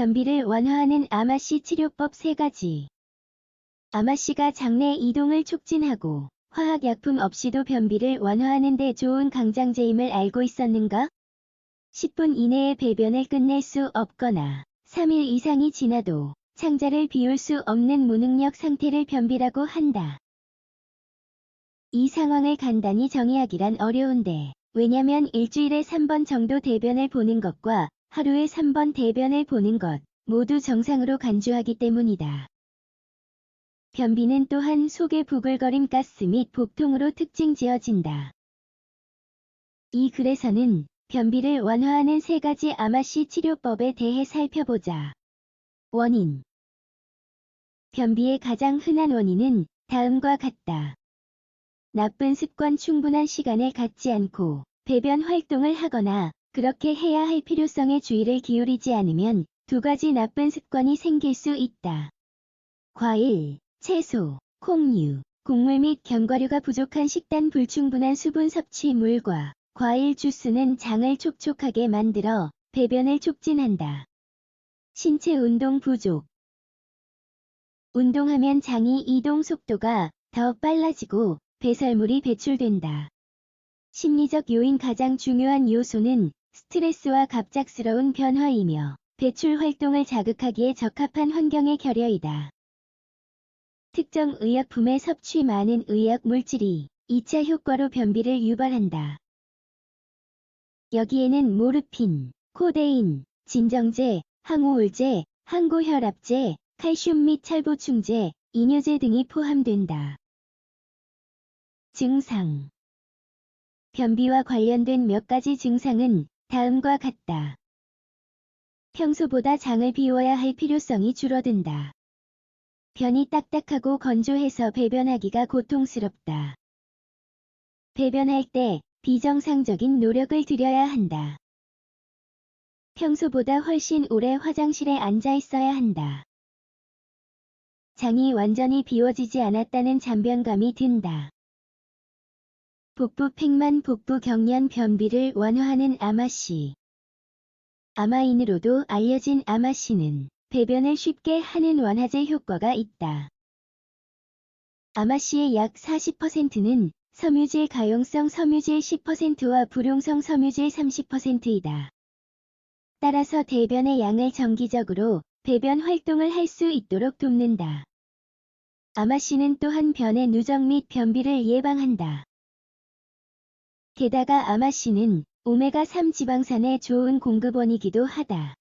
변비를 완화하는 아마씨 치료법 3가지. 아마씨가 장내 이동을 촉진하고 화학약품 없이도 변비를 완화하는 데 좋은 강장제임을 알고 있었는가? 10분 이내에 배변을 끝낼 수 없거나 3일 이상이 지나도 창자를 비울 수 없는 무능력 상태를 변비라고 한다. 이 상황을 간단히 정의하기란 어려운데 왜냐면 일주일에 3번 정도 대변을 보는 것과 하루에 3번 대변을 보는 것 모두 정상으로 간주하기 때문이다. 변비는 또한 속의 부글거림 가스 및 복통으로 특징 지어진다. 이 글에서는 변비를 완화하는 세 가지 아마씨 치료법에 대해 살펴보자. 원인 변비의 가장 흔한 원인은 다음과 같다. 나쁜 습관 충분한 시간을 갖지 않고 배변 활동을 하거나 그렇게 해야 할 필요성에 주의를 기울이지 않으면 두 가지 나쁜 습관이 생길 수 있다. 과일, 채소, 콩류, 곡물 및 견과류가 부족한 식단 불충분한 수분 섭취 물과 과일 주스는 장을 촉촉하게 만들어 배변을 촉진한다. 신체 운동 부족 운동하면 장이 이동 속도가 더 빨라지고 배설물이 배출된다. 심리적 요인 가장 중요한 요소는 스트레스와 갑작스러운 변화이며 배출 활동을 자극하기에 적합한 환경의 결여이다. 특정 의약품의 섭취 많은 의약 물질이 2차 효과로 변비를 유발한다. 여기에는 모르핀, 코데인, 진정제, 항우울제, 항고혈압제, 칼슘 및 철보충제, 이뇨제 등이 포함된다. 증상 변비와 관련된 몇 가지 증상은 다음과 같다. 평소보다 장을 비워야 할 필요성이 줄어든다. 변이 딱딱하고 건조해서 배변하기가 고통스럽다. 배변할 때 비정상적인 노력을 들여야 한다. 평소보다 훨씬 오래 화장실에 앉아 있어야 한다. 장이 완전히 비워지지 않았다는 잔변감이 든다. 복부 팽만 복부 경련 변비를 완화하는 아마씨. 아마인으로도 알려진 아마씨는 배변을 쉽게 하는 완화제 효과가 있다. 아마씨의 약 40%는 섬유질 가용성 섬유질 10%와 불용성 섬유질 30%이다. 따라서 대변의 양을 정기적으로 배변 활동을 할 수 있도록 돕는다. 아마씨는 또한 변의 누적 및 변비를 예방한다. 게다가 아마씨는 오메가3 지방산의 좋은 공급원이기도 하다.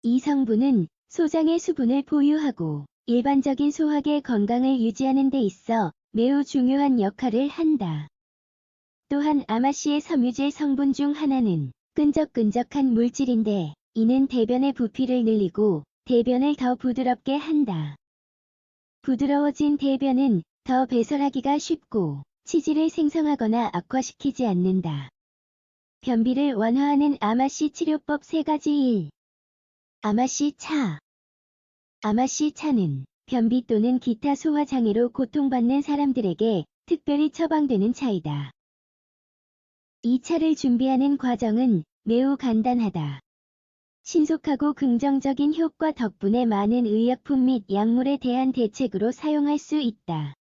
이 성분은 소장의 수분을 보유하고 일반적인 소화계 건강을 유지하는 데 있어 매우 중요한 역할을 한다. 또한 아마씨의 섬유질 성분 중 하나는 끈적끈적한 물질인데 이는 대변의 부피를 늘리고 대변을 더 부드럽게 한다. 부드러워진 대변은 더 배설하기가 쉽고 치질을 생성하거나 악화시키지 않는다. 변비를 완화하는 아마씨 치료법 3가지 1. 아마씨 차 아마씨 차는 변비 또는 기타 소화장애로 고통받는 사람들에게 특별히 처방되는 차이다. 이 차를 준비하는 과정은 매우 간단하다. 신속하고 긍정적인 효과 덕분에 많은 의약품 및 약물에 대한 대책으로 사용할 수 있다.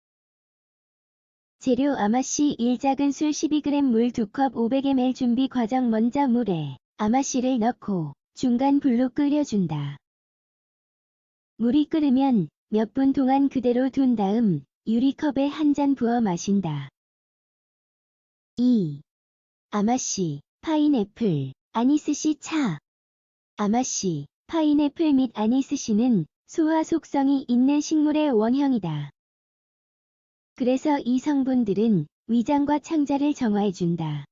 재료 아마씨 1작은 술 12g 물 2컵 500ml 준비 과정 먼저 물에 아마씨를 넣고 중간 불로 끓여준다. 물이 끓으면 몇 분 동안 그대로 둔 다음 유리컵에 한 잔 부어 마신다. 2. 아마씨, 파인애플, 아니스씨 차 아마씨, 파인애플 및 아니스씨는 소화 속성이 있는 식물의 원형이다. 그래서 이 성분들은 위장과 창자를 정화해준다.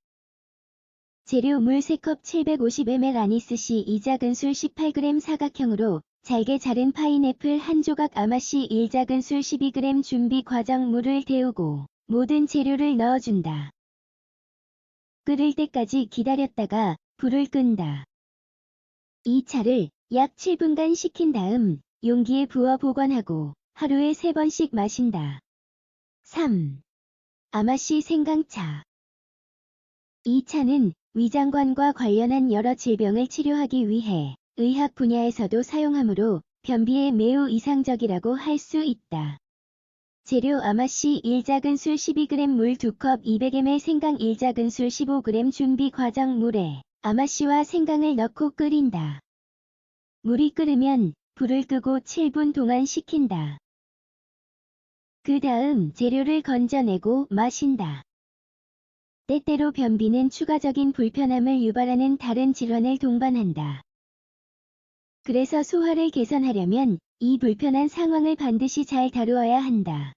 재료 물 3컵 750ml 아니스씨 2작은 술 18g 사각형으로 잘게 자른 파인애플 한 조각 아마씨 1작은 술 12g 준비 과정 물을 데우고 모든 재료를 넣어준다. 끓을 때까지 기다렸다가 불을 끈다. 이 차를 약 7분간 식힌 다음 용기에 부어 보관하고 하루에 3번씩 마신다. 3. 아마씨 생강차 이 차는 위장관과 관련한 여러 질병을 치료하기 위해 의학 분야에서도 사용하므로 변비에 매우 이상적이라고 할 수 있다. 재료 아마씨 1작은 술 12g 물 2컵 200ml 생강 1작은 술 15g 준비 과정 물에 아마씨와 생강을 넣고 끓인다. 물이 끓으면 불을 끄고 7분 동안 식힌다. 그 다음 재료를 건져내고 마신다. 때때로 변비는 추가적인 불편함을 유발하는 다른 질환을 동반한다. 그래서 소화를 개선하려면 이 불편한 상황을 반드시 잘 다루어야 한다.